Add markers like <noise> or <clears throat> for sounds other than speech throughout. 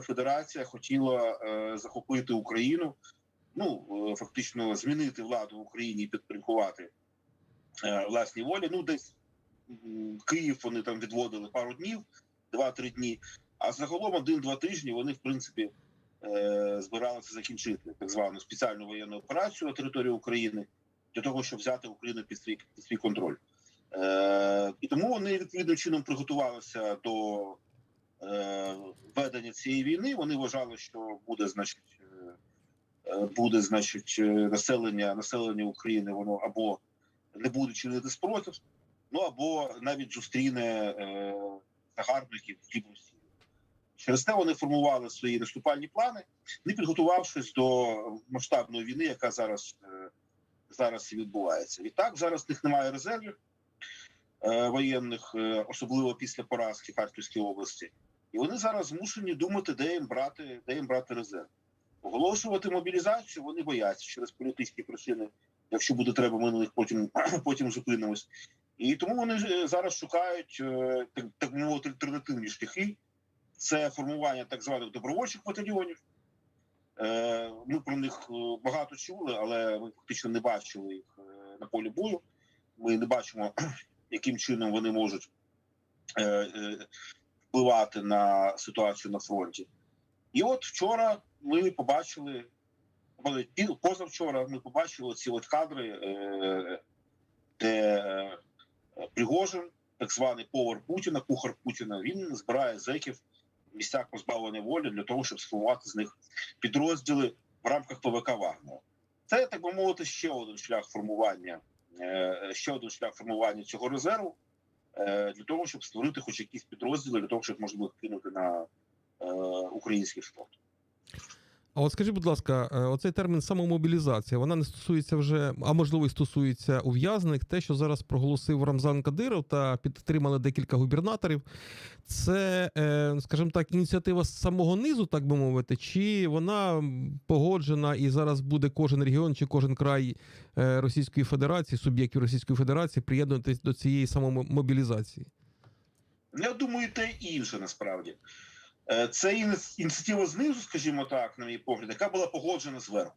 Федерація хотіла е, захопити Україну, ну е, фактично змінити владу в Україні і підпорядкувати е, власній волі. Ну, десь Київ вони там відводили пару днів, два-три дні. А загалом один-два тижні вони, в принципі, збиралися закінчити так звану спеціальну воєнну операцію на території України для того, щоб взяти Україну під свій під свій контроль. Е, і тому вони відповідним чином приготувалися до ведення цієї війни. Вони вважали, що буде, значить, е, е, буде, значить, е, населення населення України, воно або не буде чинити спротив, ну або навіть зустріне е, загарбників в Росії. Через те вони формували свої наступальні плани, не підготувавшись до масштабної війни, яка зараз, е, зараз і відбувається. Відтак зараз в них немає резервів е, воєнних, е, особливо після поразки Харківській області. І вони зараз змушені думати, де їм брати, де їм брати резерв. Оголошувати мобілізацію вони бояться через політичні причини. Якщо буде треба, ми на них потім, <clears throat> потім зупинимось. І тому вони е, зараз шукають е, так, так мовити альтернативні шляхи. Це формування так званих добровольчих батальйонів. Е, Ми про них багато чули, але ми фактично не бачили їх на полі бою. Ми не бачимо, <clears throat> яким чином вони можуть впливати на ситуацію на фронті. І от вчора ми побачили, позавчора ми побачили ці от кадри, е, де е, Пригожин, так званий повар Путіна, кухар Путіна, він збирає зеків в місцях позбавлення волі для того, щоб сформувати з них підрозділи в рамках ПВК Вагнера. Це так би мовити ще один шлях формування, е, ще один шлях формування цього резерву для того, щоб створити хоч якісь підрозділи, для того, щоб можна було кинути на е, український фронт. А от скажіть, будь ласка, е, оцей термін самомобілізація, вона не стосується вже, а можливо, і стосується ув'язаних. Те, що зараз проголосив Рамзан Кадиров та підтримали декілька губернаторів, це, е, скажімо так, ініціатива з самого низу, так би мовити, чи вона погоджена і зараз буде кожен регіон чи кожен край е, Російської Федерації, суб'єктів Російської Федерації приєднуватись до цієї самомобілізації? Я думаю, те інше насправді. Е, Це ініціатива знизу, скажімо так, на мій погляд, яка була погоджена зверху.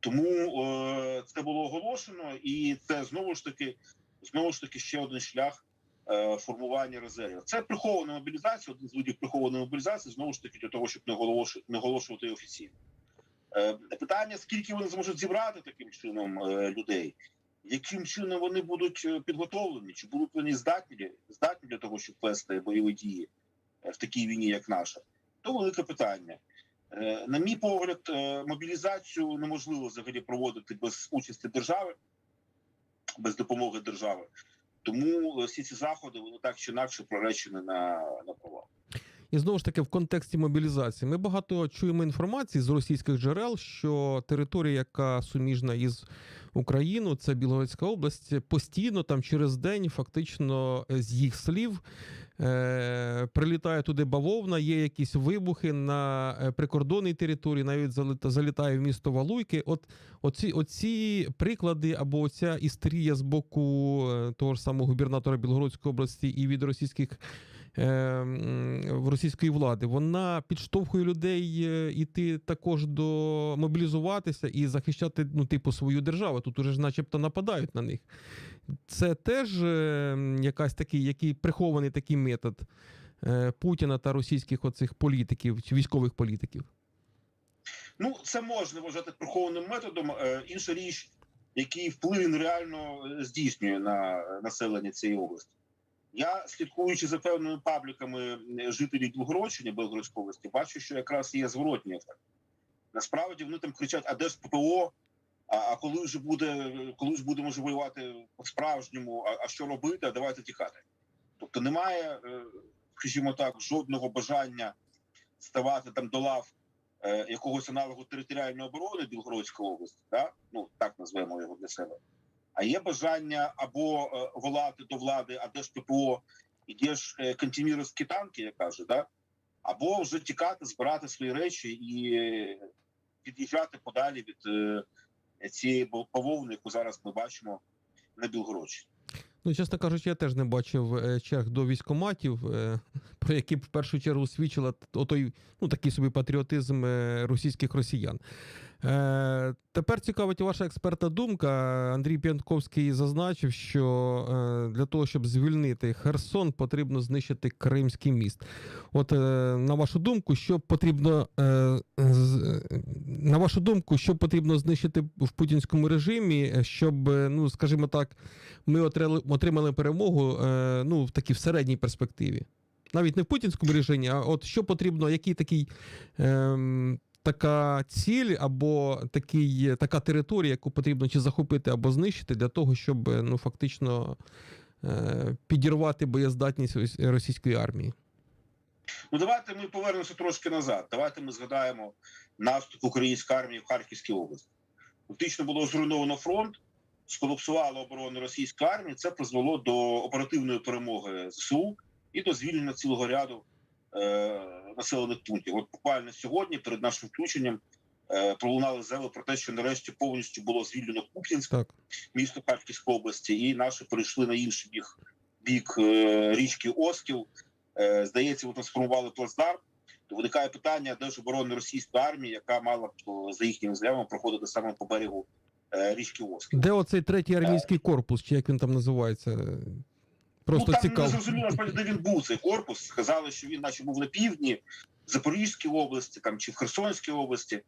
Тому е, це було оголошено, і це знову ж таки знову ж таки ще один шлях е, формування резервів. Це прихована мобілізація, один з видів прихованої мобілізації, знову ж таки, для того, щоб не оголошувати, не оголошувати офіційно. Е, питання: скільки вони зможуть зібрати таким чином е, людей, яким чином вони будуть е, підготовлені, чи будуть вони здатні, здатні для того, щоб вести бойові дії в такій війні, як наша, то велике питання. Е, На мій погляд, е, мобілізацію неможливо взагалі проводити без участі держави, без допомоги держави. Тому е, всі ці заходи вони так чи інакше проречені на, на провал. І знову ж таки, в контексті мобілізації, ми багато чуємо інформації з російських джерел, що територія, яка суміжна із Україною, це Білгородська область, постійно там через день, фактично, з їх слів, е- прилітає туди бавовна, є якісь вибухи на е, прикордонній території, навіть залітає в місто Валуйки. От оці, оці приклади або оця істерія з боку е, того ж самого губернатора Білгородської області і від російських е, російської влади, вона підштовхує людей е, іти також до мобілізуватися і захищати ну, типу, свою державу. Тут уже ж начебто нападають на них. Це теж е, якась такий, який прихований такий метод е, Путіна та російських оцих політиків військових політиків. Ну, це можна вважати прихованим методом. Е, Інша річ, який вплив реально здійснює на населення цієї області. Я, слідкуючи за певними пабліками жителів Білгородщини, Белгородської області, бачу, що якраз є зворотній ефект. Насправді вони там кричать: а де ж ППО? А, а коли вже буде, коли ж будемо вже воювати по-справжньому, а, а що робити? А давайте тікати. Тобто немає, е, скажімо так, жодного бажання ставати там до лав е, якогось аналогу територіальної оборони Білгородської області, да? ну так назвемо його для себе. А є бажання або е, волати до влади, а де ж ППО, і де ж е, кантеміровські танки, як каже, да? або вже тікати, збирати свої речі і е, під'їжджати подалі від е, цієї бавовни, яку зараз ми бачимо на Білгородщині. Ну, чесно кажучи, я теж не бачив е, черг до військоматів, е, <laughs> про які в першу чергу свідчила отой, ну, такий собі патріотизм е, російських росіян. Е, Тепер цікавить ваша експертна думка. Андрій П'янковський зазначив, що е, для того, щоб звільнити Херсон, потрібно знищити Кримський міст. От е, на вашу думку, що потрібно на вашу думку, що потрібно знищити в путінському режимі, щоб, ну скажімо так, ми отримали перемогу ну, в такій в середній перспективі. Навіть не в путінському режимі, а от що потрібно, який такий. Ем, Така ціль або такий, така територія, яку потрібно чи захопити або знищити для того, щоб е, ну фактично е, підірвати боєздатність російської армії. Ну давайте ми повернемося трошки назад. Давайте ми згадаємо наступ української армії в Харківській області. Фактично було зруйновано фронт, сколапсувало оборону російської армії. Це призвело до оперативної перемоги ЗСУ і до звільнення цілого ряду населених пунктів. От буквально сьогодні, перед нашим включенням, е, пролунали заяви про те, що нарешті повністю було звільнено Куп'янськ, місто Харківської області, і наші перейшли на інший бік, бік е, річки Оскіл. Е, здається, вони сформували плацдарм. То виникає питання, де ж оборона російської армії, яка мала б за їхніми заявами проходити саме по берегу е, річки Оскіл. Де оцей третій армійський корпус, чи як він там називається? Просто ну, там цікаво. не зрозуміло, де він був цей корпус. Сказали, що він, наче був на півдні, в Запорізькій області, там чи в Херсонській області.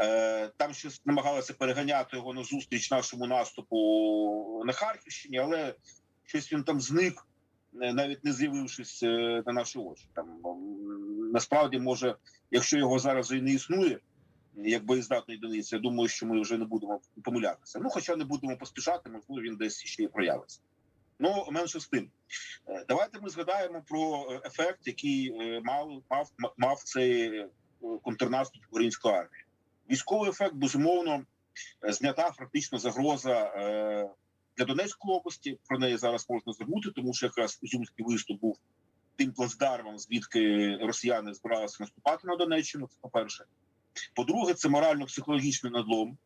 Е, там щось намагалися переганяти його на зустріч нашому наступу на Харківщині, але щось він там зник, навіть не з'явившись е, на наші очі. Там насправді, може, якщо його зараз і не існує, як боєздатної одиниці, я думаю, що ми вже не будемо помилятися. Ну, хоча не будемо поспішати, можливо, він десь ще і проявиться. Ну, менше з тим. Е, Давайте ми згадаємо про е, ефект, який е, мав мав мав цей контрнаступ української армії. Військовий ефект безумовно знята фактично загроза для Донецької області. Про неї зараз можна забути, тому що якраз Ізюмський виступ був тим плацдармом, звідки росіяни збиралися наступати на Донеччину. Це по перше. По-друге, це морально-психологічний надлом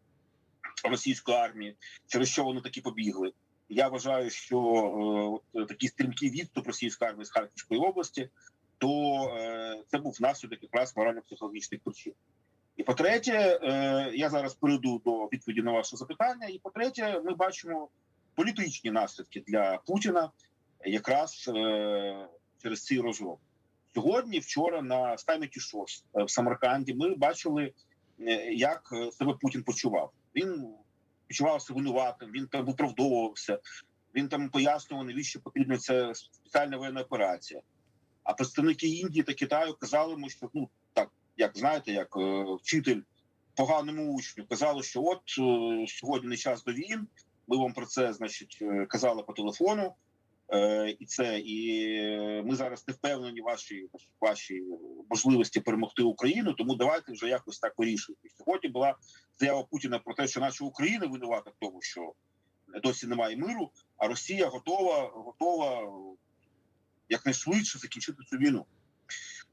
російської армії, через що вони такі побігли. Я вважаю, що е, такий стрімкий відступ російської армії з Харківської області, то е, це був наслідок якраз морально-психологічних причин. І по-третє, е, я зараз перейду до відповіді на ваше запитання. І по-третє, ми бачимо політичні наслідки для Путіна якраз е, через цей розгром. Сьогодні, вчора, на саміті ШОС е, в Самарканді, ми бачили, е, як е, себе Путін почував. Він почувався винуватим, він там виправдовувався, він там пояснював, навіщо потрібна ця спеціальна воєнна операція. А представники Індії та Китаю казали йому, що ну так, як знаєте, як е, вчитель поганому учню казали, що от е, сьогодні не час до війн. Ми вам про це, значить, е, казали по телефону. Е, і це і е, ми зараз не впевнені в вашій вашій можливості перемогти Україну. Тому давайте вже якось так вирішувати. Сьогодні була заява Путіна про те, що наша Україна винувата в тому, що досі немає миру, а Росія готова готова якнайшвидше закінчити цю війну.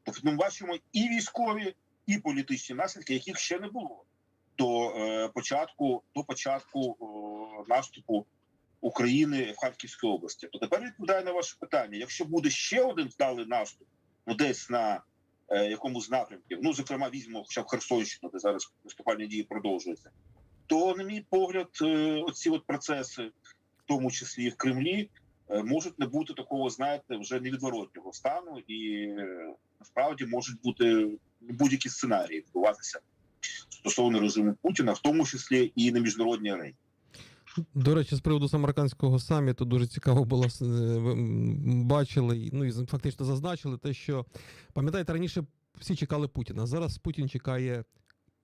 Тобто ми бачимо і військові, і політичні наслідки, яких ще не було до е, початку до початку наступу України в Харківській області. То тепер відповідаю на ваше питання: якщо буде ще один вдалий наступ, ну десь на е, якомусь напрямку, ну зокрема, візьмемо хоча б Херсонщину, де зараз наступальні дії продовжуються, то, на мій погляд, е, оці от процеси, в тому числі і в Кремлі, е, можуть не бути такого, знаєте, вже невідворотнього стану, і е, насправді можуть бути будь-які сценарії відбуватися стосовно режиму Путіна, в тому числі і на міжнародній арені. До речі, з приводу самаркандського саміту дуже цікаво було е, бачили, ну і фактично зазначили те, що пам'ятаєте, раніше всі чекали Путіна. Зараз Путін чекає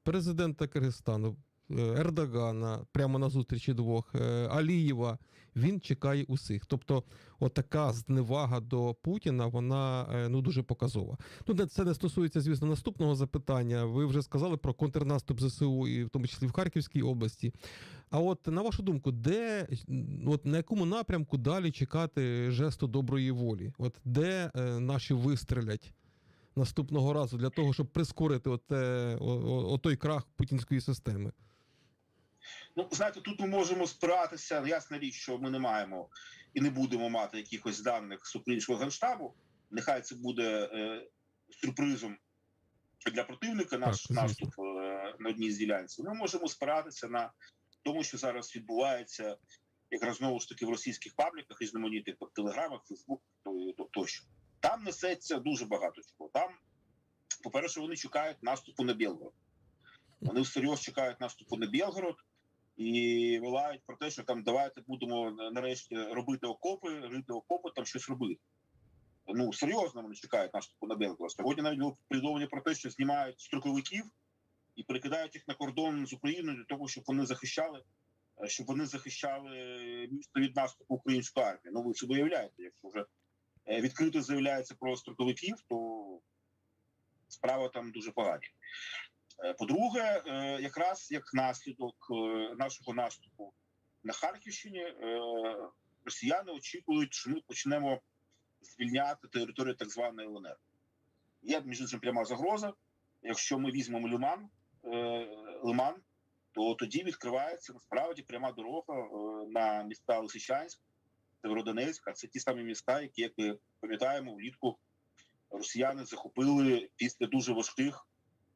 президента Киргизстану, Ердогана прямо на зустрічі двох, е, Алієва. Він чекає усіх. Тобто, отака зневага до Путіна, вона е, ну дуже показова. Ну, це не стосується, звісно, наступного запитання. Ви вже сказали про контрнаступ ЗСУ, і в тому числі в Харківській області. А от на вашу думку, де от на якому напрямку далі чекати жесту доброї волі? От де е, наші вистрелять наступного разу для того, щоб прискорити от, е, о, о, той крах путінської системи? Ну, знаєте, тут ми можемо спиратися. Ясна річ, що ми не маємо і не будемо мати якихось даних з українського генштабу. Нехай це буде е, сюрпризом для противника, наш звісно. наступ е, на одній з ділянці. Ми можемо спиратися на тому, що зараз відбувається, якраз знову ж таки в російських пабліках, різноманітних телеграмах, Фейсбук то- тощо. Там несеться дуже багато чого. Там, по-перше, вони чекають наступу на Білгород. Вони всерйоз чекають наступу на Білгород і вилають про те, що там давайте будемо нарешті робити окопи, рити окопи, там щось робити. Ну серйозно вони чекають наступу на Білгород. Сьогодні навіть було повідомлення про те, що знімають строковиків і перекидають їх на кордон з Україною для того, щоб вони захищали, е, щоб вони захищали місто від наступу української армії. Ну ви собі уявляєте, якщо вже е, відкрито заявляється про строковиків, то справа там дуже погана. Е, По-друге, е, якраз як наслідок е, нашого наступу на Харківщині, росіяни очікують, що ми почнемо звільняти територію так званої ЛНР. Є між іншим пряма загроза. Якщо ми візьмемо Лиман, Лиман, то тоді відкривається насправді пряма дорога на міста Лисичанськ, Северодонецьк. А це ті самі міста, які, як ми пам'ятаємо, влітку росіяни захопили після дуже важких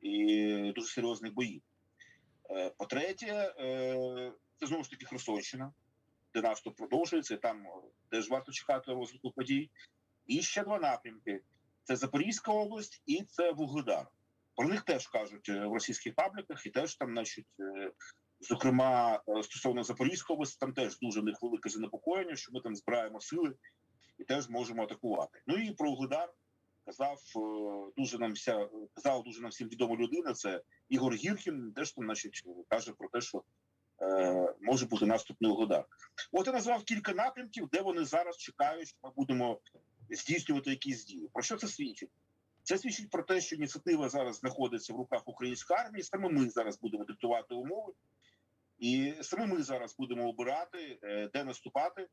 і дуже серйозних боїв. Е, По-третє, е, це знову ж таки Херсонщина, де наступ продовжується, там е, теж варто чекати розвитку подій. І ще два напрямки: це Запорізька область і це Вугледар. Про них теж кажуть в російських пабліках, і теж там, значить, зокрема, стосовно Запорізької області, там теж дуже в них велике занепокоєння, що ми там збираємо сили і теж можемо атакувати. Ну і про Вугледар казав е, дуже нам вся казав дуже нам всім відома людина. Це Ігор Гіркін, теж там, значить, каже про те, що е, може бути наступний угодар. От я назвав кілька напрямків, де вони зараз чекають, що ми будемо здійснювати якісь дії. Про що це свідчить? Це свідчить про те, що ініціатива зараз знаходиться в руках української армії. Саме ми зараз будемо диктувати умови, і саме ми зараз будемо обирати, е, де наступати,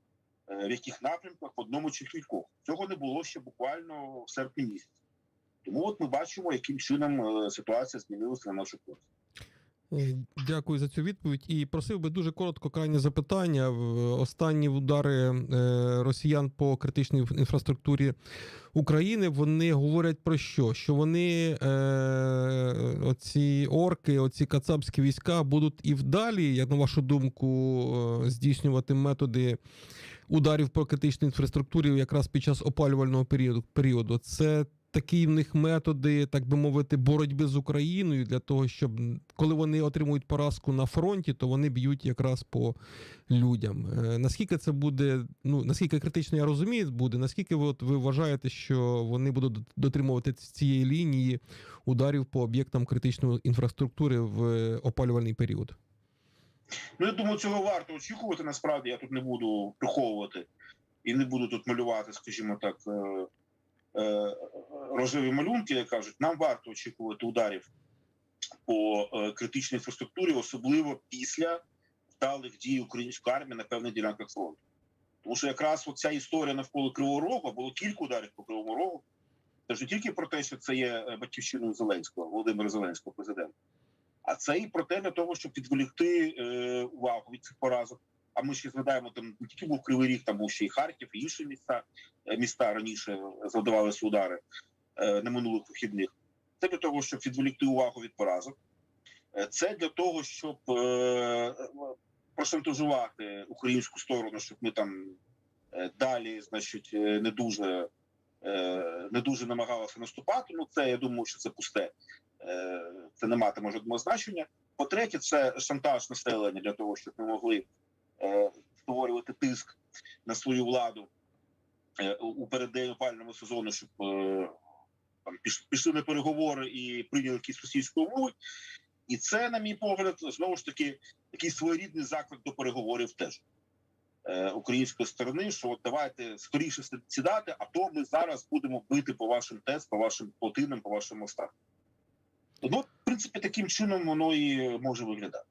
в яких напрямках, в одному чи кількох. Цього не було ще буквально в серпні місяці. Тому от ми бачимо, яким чином е, ситуація змінилася на нашу користь. Е, Дякую за цю відповідь. І просив би дуже коротко крайнє запитання. Останні удари е, росіян по критичній інфраструктурі України вони говорять про що? Що вони е, оці орки, оці кацапські війська будуть і вдалі, як на вашу думку, е, здійснювати методи ударів по критичній інфраструктурі якраз під час опалювального періоду. періоду. Це такі в них методи, так би мовити, боротьби з Україною для того, щоб коли вони отримують поразку на фронті, то вони б'ють якраз по людям. Е, Наскільки це буде, ну наскільки критично я розумію, буде, наскільки от, ви вважаєте, що вони будуть дотримувати цієї лінії ударів по об'єктам критичної інфраструктури в е, опалювальний період? Ну, я думаю, цього варто очікувати. Насправді я тут не буду приховувати і не буду тут малювати, скажімо так, е, е, рожеві малюнки, як кажуть. Нам варто очікувати ударів по е, критичній інфраструктурі, особливо після вдалих дій української армії на певних ділянках фронту. Тому що якраз ця історія навколо Кривого Рогу, було кілька ударів по Кривому Рогу. Це ж не тільки про те, що це є батьківщиною Зеленського, Володимира Зеленського, президента. А це і про те для того, щоб відволікти е, увагу від цих поразок. А ми ще згадаємо, там не тільки був Кривий Ріг, там був ще і Харків, і інші міста е, міста раніше завдавалися удари е, на минулих вихідних. Це для того, щоб відволікти увагу від поразок. Е, Це для того, щоб е, прошантажувати українську сторону, щоб ми там е, далі, значить, не дуже не дуже намагалися наступати. Ну це я думаю, що це пусте. Е, Це не матиме жодного значення. По-третє, це шантаж населення для того, щоб ми могли е, створювати тиск на свою владу е, у переддень опального сезону, щоб е, там пішли на переговори і прийняли якісь російські умови. І це, на мій погляд, знову ж таки такий своєрідний заклик до переговорів теж е, української сторони, що от давайте скоріше сідати, а то ми зараз будемо бити по вашим ТЕС, по вашим плотинам, по вашим мостам. Ну, в принципі, таким чином воно і може виглядати.